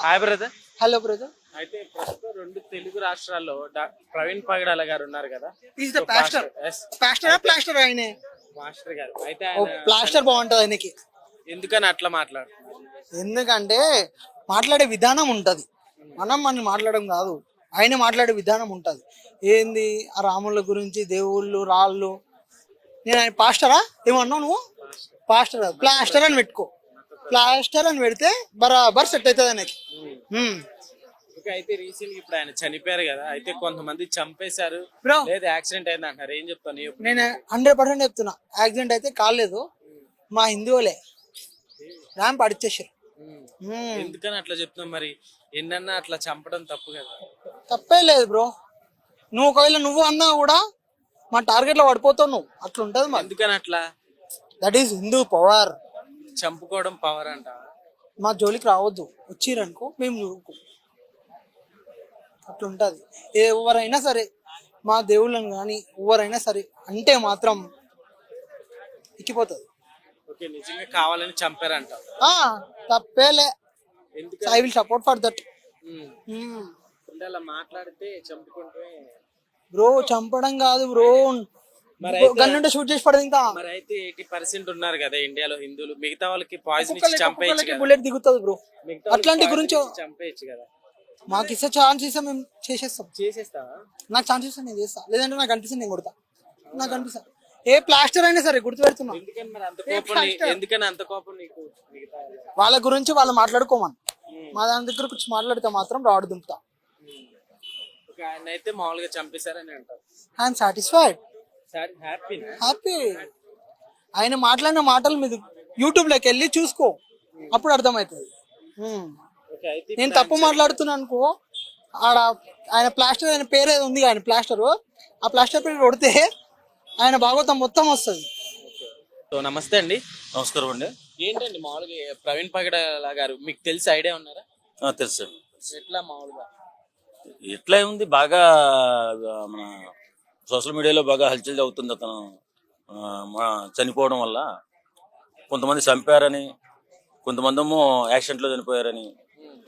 Hi brother hello brother అయితే ప్రస్తుతం రెండు తెలుగు రాష్ట్రాల్లో ప్రవీణ్ పగడాల గారు ఉన్నారు కదా. Is the plaster plaster plaster ఆయనే? మాస్టర్ గారు. అయితే ఓ ఆయన ప్లాస్టర్ బాగుంటది ఆయనకి. ఎందుకని అట్లా మాట్లాడుతున్నారు? ఎందుకంటే మాట్లాడే విధానం ఉంటది. మనం మనం మాట్లాడడం కాదు. ఆయన మాట్లాడే విధానం ఉంటది. ఏంది? ఆ రాముల గురించి దేవుళ్ళు రాళ్ళు. నేను ఆయన పాస్టరా ఏమన్నావు నువ్వు? పాస్టర్ కాదు, ప్లాస్టర్ అని పెట్టుకో. ప్లాస్టర్ అని పెడితే బరాబర్ సెట్ అవుతుంది. ఇంకా అయితే రీసెంట్ ఇప్పుడు ఆయన చనిపోయారు కదా అయితే కొంతమంది చంపేశారు. లేదా యాక్సిడెంట్ అయింది అంటారు ఏం చెప్తాను? నేను హండ్రెడ్ పర్సెంట్ చెప్తున్నా. యాక్సిడెంట్ అయితే కాలేదు మా హిందువులే ర్యాంప్ అడిచేసారు. ఎందుకని అట్లా చెప్తున్నాం మరి? ఎన్నన్నా అట్లా చంపడం తప్పు కదా. తప్పే లేదు బ్రో. నువ్వు ఒకవేళ నువ్వు అన్నా కూడా మా టార్గెట్లో పడిపోతావు నువ్వు. అట్లా ఉంటది ఎందుకని అట్లా? దట్ ఈస్ హిందూ పవర్ చంపుకోవడం పవర్ అంట. మా జోలికి రావద్దు. వచ్చిరనుకో మేము చూడుకో అట్లా ఉంటది ఎవరైనా సరే మా దేవుళ్ళని కానీ ఎవరైనా సరే అంటే మాత్రం ఎక్కిపోతుంది. ఓకే నిజంగా కావాలని చంపారంట. ఆ, తప్పేలే. I will support for that అలా మాట్లాడితే చంపుకుంటే? బ్రో చంపడం కాదు బ్రో. గన్నుంటే షూట్ చేసి పడదు ఇంకా. మరి అయితే ఎయిటీ పర్సెంట్ ఉన్నారు కదా ఇండియాలో హిందువులు. మిగతా వాళ్ళకి పాయిజన్ ఇచ్చి చంపేయచ్చు కదా. బుల్లెట్ దిగుతుంది బ్రో మిగతా వాళ్ళకి అట్లాంటి poison గురించి ఇచ్చి చంపేయచ్చు కదా. మాకు ఇస్తే ఛాన్స్ ఇస్తే మేము చేసేస్తాం. చేసేస్తావా? నాకు ఛాన్స్ ఇస్తే నేను చేస్తా. లేదంటే నాకు అనిపిస్తుంది నేను కొడతా. నాకు అనిపిస్తా. ఏ ప్లాస్టర్ అయినా సరే గుర్తు పెడుతున్నా ఎందుకని మరి అంత కోపం నీ- ఎందుకని అంత కోపం నీకు? మిగతా వాళ్ళకి? వాళ్ళ గురించి వాళ్ళు మాట్లాడుకోమని. మా దాని దగ్గర వచ్చి మాట్లాడితే మాత్రం రాడు దింపుతా. ఒక ఆయన అయితే మామూలుగా చంపేశారని అంటారు. ఐఎమ్ సాటిస్ఫైడ్ హ్యాపీ ఆయన మాట్లాడిన మాటలు మీద యూట్యూబ్లోకి వెళ్ళి చూసుకో. అప్పుడు అర్థమవుతుంది. నేను తప్పు మాట్లాడుతున్నా అనుకో ఆడ ఆయన ప్లాస్టర్ ఆయన పేరు ఏదో ఉంది ఆయన ప్లాస్టర్ ఆ ప్లాస్టర్ పేరు కొడితే ఆయన భాగవతం మొత్తం వస్తుంది. సో నమస్తే అండి. నమస్కారం అండి. ఏంటండి మామూలుగా ప్రవీణ్ పగడాల గారు మీకు తెలిసి ఐడియా ఉన్నారా? ఆ, తెలుసు. ఎట్లా మామూలుగా? ఎట్లా ఉంది? బాగా మన సోషల్ మీడియాలో బాగా హల్చల్ అవుతుంది అతను. మా చనిపోవడం వల్ల. కొంతమంది చంపారని కొంతమంది ఏమో యాక్సిడెంట్లో చనిపోయారని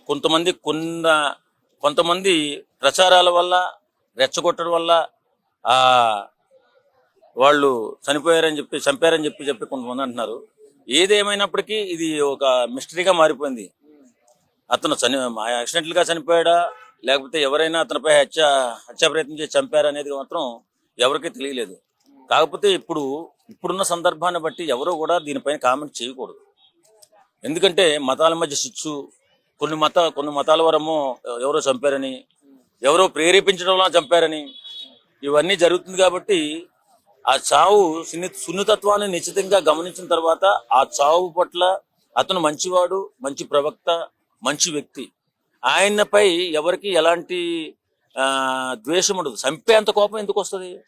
కొంతమంది కొంత కొంతమంది ప్రచారాల వల్ల రెచ్చగొట్టడం వల్ల ఆ వాళ్ళు చనిపోయారని చెప్పి చంపారని చెప్పి చెప్పి కొంతమంది అంటున్నారు. ఏదేమైనప్పటికీ ఇది ఒక మిస్టరీగా మారిపోయింది. అతను చని యాక్సిడెంట్లుగా చనిపోయాడా లేకపోతే ఎవరైనా అతనిపై హత్య హత్య ప్రయత్నం చేసి చంపారనేది మాత్రం ఎవరికీ తెలియలేదు. కాకపోతే ఇప్పుడు ఇప్పుడున్న సందర్భాన్ని బట్టి ఎవరో కూడా దీనిపైన కామెంట్ చేయకూడదు. ఎందుకంటే మతాల మధ్య శిచ్చు కొన్ని మత కొన్ని మతాల వరమో ఎవరో చంపారని ఎవరో ప్రేరేపించడం వల్ల చంపారని ఇవన్నీ జరుగుతుంది కాబట్టి ఆ చావు సున్ని సున్నితత్వాన్ని నిశ్చితంగా గమనించిన తర్వాత ఆ చావు పట్ల అతను మంచివాడు మంచి ప్రవక్త మంచి వ్యక్తి. ఆయనపై ఎవరికి ఎలాంటి ద్వేషం ఉండదు. చంపేంత కోపం ఎందుకు వస్తుంది?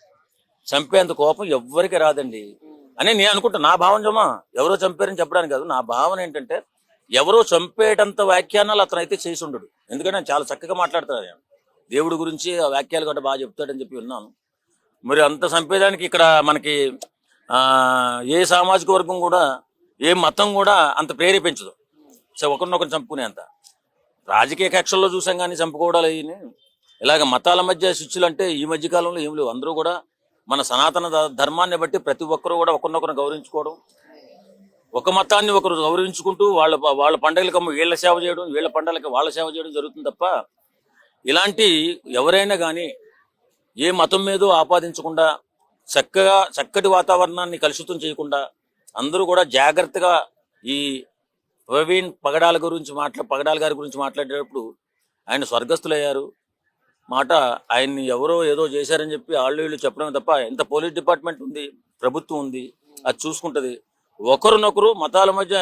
చంపేంత కోపం ఎవ్వరికి రాదండి. అని నేను అనుకుంటా. నా భావన జమా ఎవరో చంపారని చెప్పడానికి కాదు. నా భావన ఏంటంటే ఎవరో చంపేటంత వ్యాఖ్యానాలు అతను అయితే చేసి ఉండడు ఎందుకంటే నేను చాలా చక్కగా మాట్లాడతాడు నేను దేవుడి గురించి ఆ వ్యాఖ్యలు కూడా బాగా చెప్తాడని చెప్పి విన్నాను. మరి అంత చంపేదానికి ఇక్కడ మనకి ఆ ఏ సామాజిక వర్గం కూడా ఏ మతం కూడా అంత ప్రేరేపించదు సో ఒకరినొకరు చంపుకునే అంత. రాజకీయ కక్షల్లో చూసాం కానీ చంపుకోవడాలు అయ్యి ఇలాగ మతాల మధ్య శిక్షలు అంటే ఈ మధ్య కాలంలో ఏం లేవు. అందరూ కూడా మన సనాతన ధర్మాన్ని బట్టి ప్రతి ఒక్కరు కూడా ఒకరినొకరు గౌరవించుకోవడం ఒక మతాన్ని ఒకరు గౌరవించుకుంటూ వాళ్ళ వాళ్ళ పండుగలకు వీళ్ళ సేవ చేయడం వీళ్ళ పండగలకి వాళ్ళ సేవ చేయడం జరుగుతుంది తప్ప ఇలాంటి ఎవరైనా కానీ ఏ మతం మీదో ఆపాదించకుండా చక్కగా చక్కటి వాతావరణాన్ని కలుషితం చేయకుండా అందరూ కూడా జాగ్రత్తగా ఈ ప్రవీణ్ పగడాల గురించి మాట్లా పగడాల గారి గురించి మాట్లాడేటప్పుడు ఆయన స్వర్గస్థులయ్యారు. మాట ఆయన్ని ఎవరో ఏదో చేశారని చెప్పి వాళ్ళు వీళ్ళు చెప్పడం తప్ప ఎంత పోలీస్ డిపార్ట్మెంట్ ఉంది ప్రభుత్వం ఉంది అది చూసుకుంటది. ఒకరినొకరు మతాల మధ్య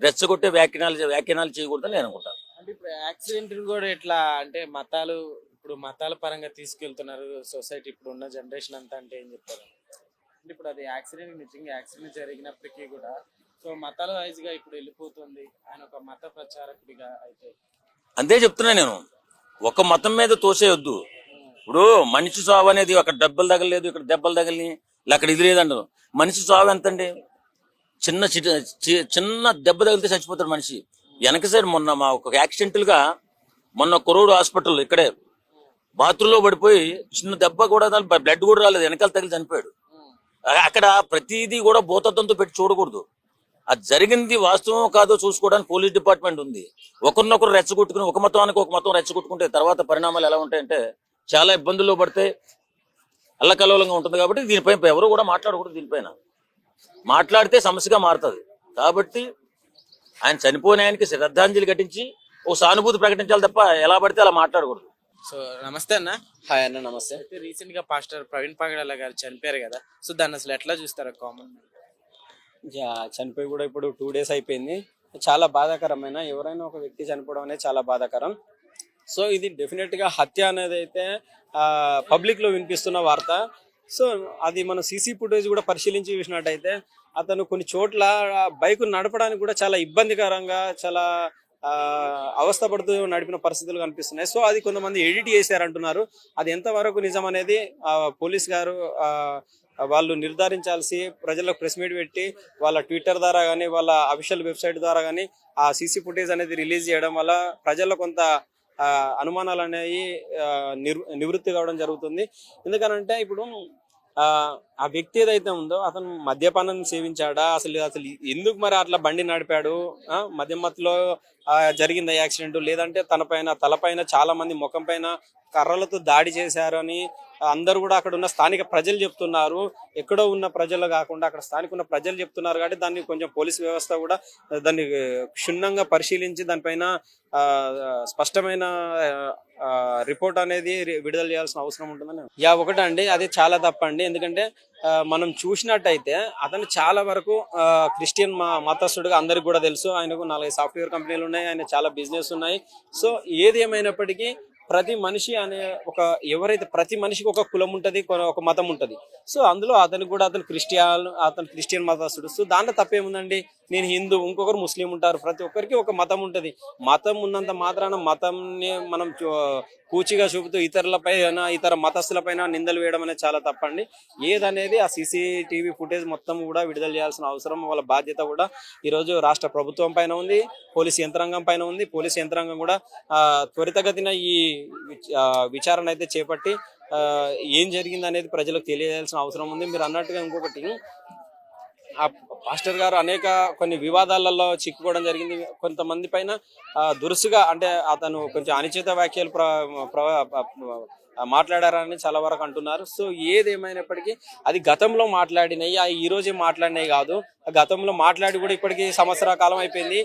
రెచ్చగొట్టే వ్యాఖ్యానాలు వ్యాఖ్యానాలు చేయకూడదని నేను అనుకుంటాను అంటే ఇప్పుడు యాక్సిడెంట్ కూడా ఎట్లా అంటే మతాలు ఇప్పుడు మతాల పరంగా తీసుకెళ్తున్నారు సొసైటీ ఇప్పుడు ఉన్న జనరేషన్ అంతా అంటే ఏం చెప్తారు? అంటే ఇప్పుడు అది యాక్సిడెంట్ నిజంగా యాక్సిడెంట్ జరిగినప్పటికీ కూడా సో మతాల వైజ్గా ఇప్పుడు వెళ్ళిపోతుంది ఆయన ఒక మత ప్రచారకుడిగా అయితే. అంతే చెప్తున్నా నేను. ఒక మతం మీద తోసేయొద్దు. ఇప్పుడు మనిషి చావు అనేది అక్కడ దెబ్బలు తగలేదు ఇక్కడ దెబ్బలు తగలి అక్కడ ఇది లేదంటారు మనిషి చావు ఎంతండి? చిన్న చి- చిన్న దెబ్బ తగిలితే చచ్చిపోతాడు మనిషి. వెనక సైడ్ మొన్న మా ఒక యాక్సిడెంటల్గా మొన్న కొరోడు హాస్పిటల్ ఇక్కడే బాత్రూంలో పడిపోయి చిన్న దెబ్బ కూడా బ్లడ్ కూడా రాలేదు వెనకాల తగిలి చనిపోయాడు. అక్కడ ప్రతిదీ కూడా భూతత్వంతో పెట్టి చూడకూడదు. అది జరిగింది వాస్తవం కాదో చూసుకోవడానికి పోలీస్ డిపార్ట్మెంట్ ఉంది. ఒకరినొకరు రెచ్చగొట్టుకుని ఒక మతానికి ఒక మతం రెచ్చగొట్టుకుంటే తర్వాత పరిణామాలు ఎలా ఉంటాయంటే చాలా ఇబ్బందుల్లో పడితే అల్లకల్లోలంగా ఉంటుంది కాబట్టి దీనిపైన ఎవరు కూడా మాట్లాడకూడదు దీనిపైన. మాట్లాడితే సమస్యగా మారుతుంది. కాబట్టి ఆయన చనిపోయిన ఆయనకి శ్రద్ధాంజలి ఘటించి ఓ సానుభూతి ప్రకటించాలి తప్ప ఎలా పడితే అలా మాట్లాడకూడదు. సో నమస్తే అన్న. హాయ్ అన్న నమస్తే. అయితే రీసెంట్గా పాస్టర్ ప్రవీణ్ పగడాల గారు చనిపోయారు కదా. సో దాన్ని అసలు ఎట్లా చూస్తారా కామన్ చనిపోయి కూడా ఇప్పుడు టూ డేస్ అయిపోయింది. చాలా బాధాకరమైన ఎవరైనా ఒక వ్యక్తి చనిపోవడం అనేది చాలా బాధాకరం. సో ఇది డెఫినెట్గా హత్య అనేది అయితే పబ్లిక్లో వినిపిస్తున్న వార్త. సో అది మనం సీసీ ఫుటేజ్ కూడా పరిశీలించి చూసినట్టయితే అతను కొన్ని చోట్ల బైక్ నడపడానికి కూడా చాలా ఇబ్బందికరంగా చాలా ఆ, అవస్థపడుతూ నడిపిన పరిస్థితులు కనిపిస్తున్నాయి. సో అది కొంతమంది ఎడిట్ చేశారంటున్నారు. అది ఎంతవరకు నిజం అనేది పోలీస్ గారు ఆ, వాళ్ళు నిర్ధారించాల్సి ప్రజలకు ప్రెస్ మీట్ పెట్టి వాళ్ళ ట్విట్టర్ ద్వారా కానీ వాళ్ళ అఫీషియల్ వెబ్సైట్ ద్వారా కానీ ఆ సీసీ ఫుటేజ్ అనేది రిలీజ్ చేయడం వల్ల ప్రజల్లో కొంత ఆ, అనుమానాలు అనేవి నివృత్తి కావడం జరుగుతుంది. ఎందుకనంటే ఇప్పుడు ఆ వ్యక్తి ఏదైతే ఉందో అతను మద్యపానం సేవించాడా? అసలు అసలు ఎందుకు మరి అట్లా బండి నడిపాడు? ఆ, మద్యం మత్తులో జరిగింది యాక్సిడెంట్? లేదంటే తన పైన తలపైన చాలా మంది ముఖం పైన కర్రలతో దాడి చేశారు అని అందరూ కూడా అక్కడ ఉన్న స్థానిక ప్రజలు చెప్తున్నారు. ఎక్కడో ఉన్న ప్రజలు కాకుండా అక్కడ స్థానిక ఉన్న ప్రజలు చెప్తున్నారు కాబట్టి దాన్ని కొంచెం పోలీస్ వ్యవస్థ కూడా దాన్ని క్షుణ్ణంగా పరిశీలించి దానిపైన ఆ, స్పష్టమైన రిపోర్ట్ అనేది విడుదల చేయాల్సిన అవసరం ఉంటుందని. యా ఒకటండి. అది చాలా తప్పండి. ఎందుకంటే ఆ, మనం చూసినట్టయితే అతను చాలా వరకు ఆ, క్రిస్టియన్ మా మతస్థుడుగా అందరికి కూడా తెలుసు. ఆయనకు నాలుగైదు సాఫ్ట్వేర్ కంపెనీలు ఉన్నాయి. ఆయన చాలా బిజినెస్ ఉన్నాయి. సో ఏది ఏమైనప్పటికీ ప్రతి మనిషి అనే ఒక ఎవరైతే ప్రతి మనిషికి ఒక కులం ఉంటది ఒక మతం ఉంటది. సో అందులో అతనికి కూడా అతను క్రిస్టియన్ అతను క్రిస్టియన్ మతస్థుడు. సో దాంట్లో తప్పేముందండి? నేను హిందూ ఇంకొకరు ముస్లిం ఉంటారు. ప్రతి ఒక్కరికి ఒక మతం ఉంటది. మతం ఉన్నంత మాత్రాన మతంని మనం కూచిగా చూపుతూ ఇతరులపైన ఇతర మతస్థులపైన నిందలు వేయడం అనేది చాలా తప్పండి. ఏదనేది ఆ సీసీటీవీ ఫుటేజ్ మొత్తం కూడా విడుదల చేయాల్సిన అవసరం వాళ్ళ బాధ్యత కూడా ఈరోజు రాష్ట్ర ప్రభుత్వం పైన ఉంది పోలీస్ యంత్రాంగం పైన ఉంది. పోలీస్ యంత్రాంగం కూడా త్వరితగతిన ఈ విచారణ అయితే చేపట్టి ఏం జరిగింది అనేది ప్రజలకు తెలియజేయాల్సిన అవసరం ఉంది. మీరు అన్నట్టుగా ఇంకొకటి పాస్టర్ గారు అనేక కొన్ని వివాదాలలో చిక్కుకోవడం జరిగింది. కొంతమంది పైన దురుసుగా అంటే అతను కొంచెం అనిచిత వ్యాఖ్యలు మాట్లాడారని చాలా వరకు అంటున్నారు. సో ఏదేమైనప్పటికీ అది గతంలో మాట్లాడినాయి ఆ ఈ రోజే మాట్లాడినాయి కాదు. ఆ గతంలో మాట్లాడి కూడా ఇప్పటికి సంవత్సర కాలం అయిపోయింది.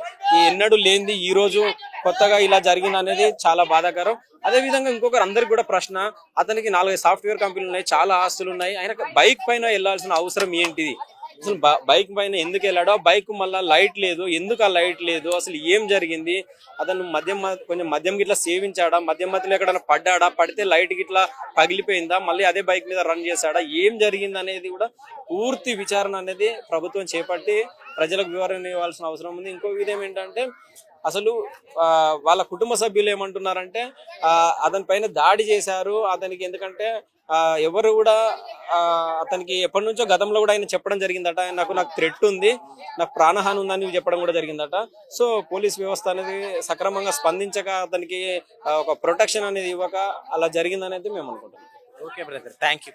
ఎన్నడూ లేనిది ఈ రోజు కొత్తగా ఇలా జరిగింది అనేది చాలా బాధాకరం. అదే విధంగా ఇంకొకరు అందరికి కూడా ప్రశ్న అతనికి నాలుగైదు సాఫ్ట్వేర్ కంపెనీలు ఉన్నాయి చాలా ఆస్తులు ఉన్నాయి. ఆయన బైక్ పైన వెళ్ళాల్సిన అవసరం ఏంటిది? అసలు బైక్ పైన ఎందుకు వెళ్ళాడో బైక్ మళ్ళీ లైట్ లేదు. ఎందుకు ఆ లైట్ లేదు? అసలు ఏం జరిగింది? అతను మద్యం కొంచెం మద్యం గిట్లా సేవించాడా? మద్యం మధ్యలో ఎక్కడైనా పడ్డాడా? పడితే లైట్ గిట్లా పగిలిపోయిందా? మళ్ళీ అదే బైక్ మీద రన్ చేశాడా? ఏం జరిగింది అనేది కూడా పూర్తి విచారణ అనేది ప్రభుత్వం చేపట్టి ప్రజలకు వివరణ ఇవ్వాల్సిన అవసరం ఉంది. ఇంకో విధం ఏంటంటే అసలు ఆ, వాళ్ళ కుటుంబ సభ్యులు ఏమంటున్నారంటే ఆ, అతని పైన దాడి చేశారు అతనికి ఎందుకంటే ఆ, ఎవరు కూడా ఆ, అతనికి ఎప్పటి నుంచో గతంలో కూడా ఆయన చెప్పడం జరిగిందట. నాకు నాకు థ్రెట్ ఉంది నాకు ప్రాణహాని ఉందని చెప్పడం కూడా జరిగిందట. సో పోలీస్ వ్యవస్థ అనేది సక్రమంగా స్పందించక అతనికి ఒక ప్రొటెక్షన్ అనేది ఇవ్వక అలా జరిగిందనేది మేము అనుకుంటున్నాం. Okay brother thank you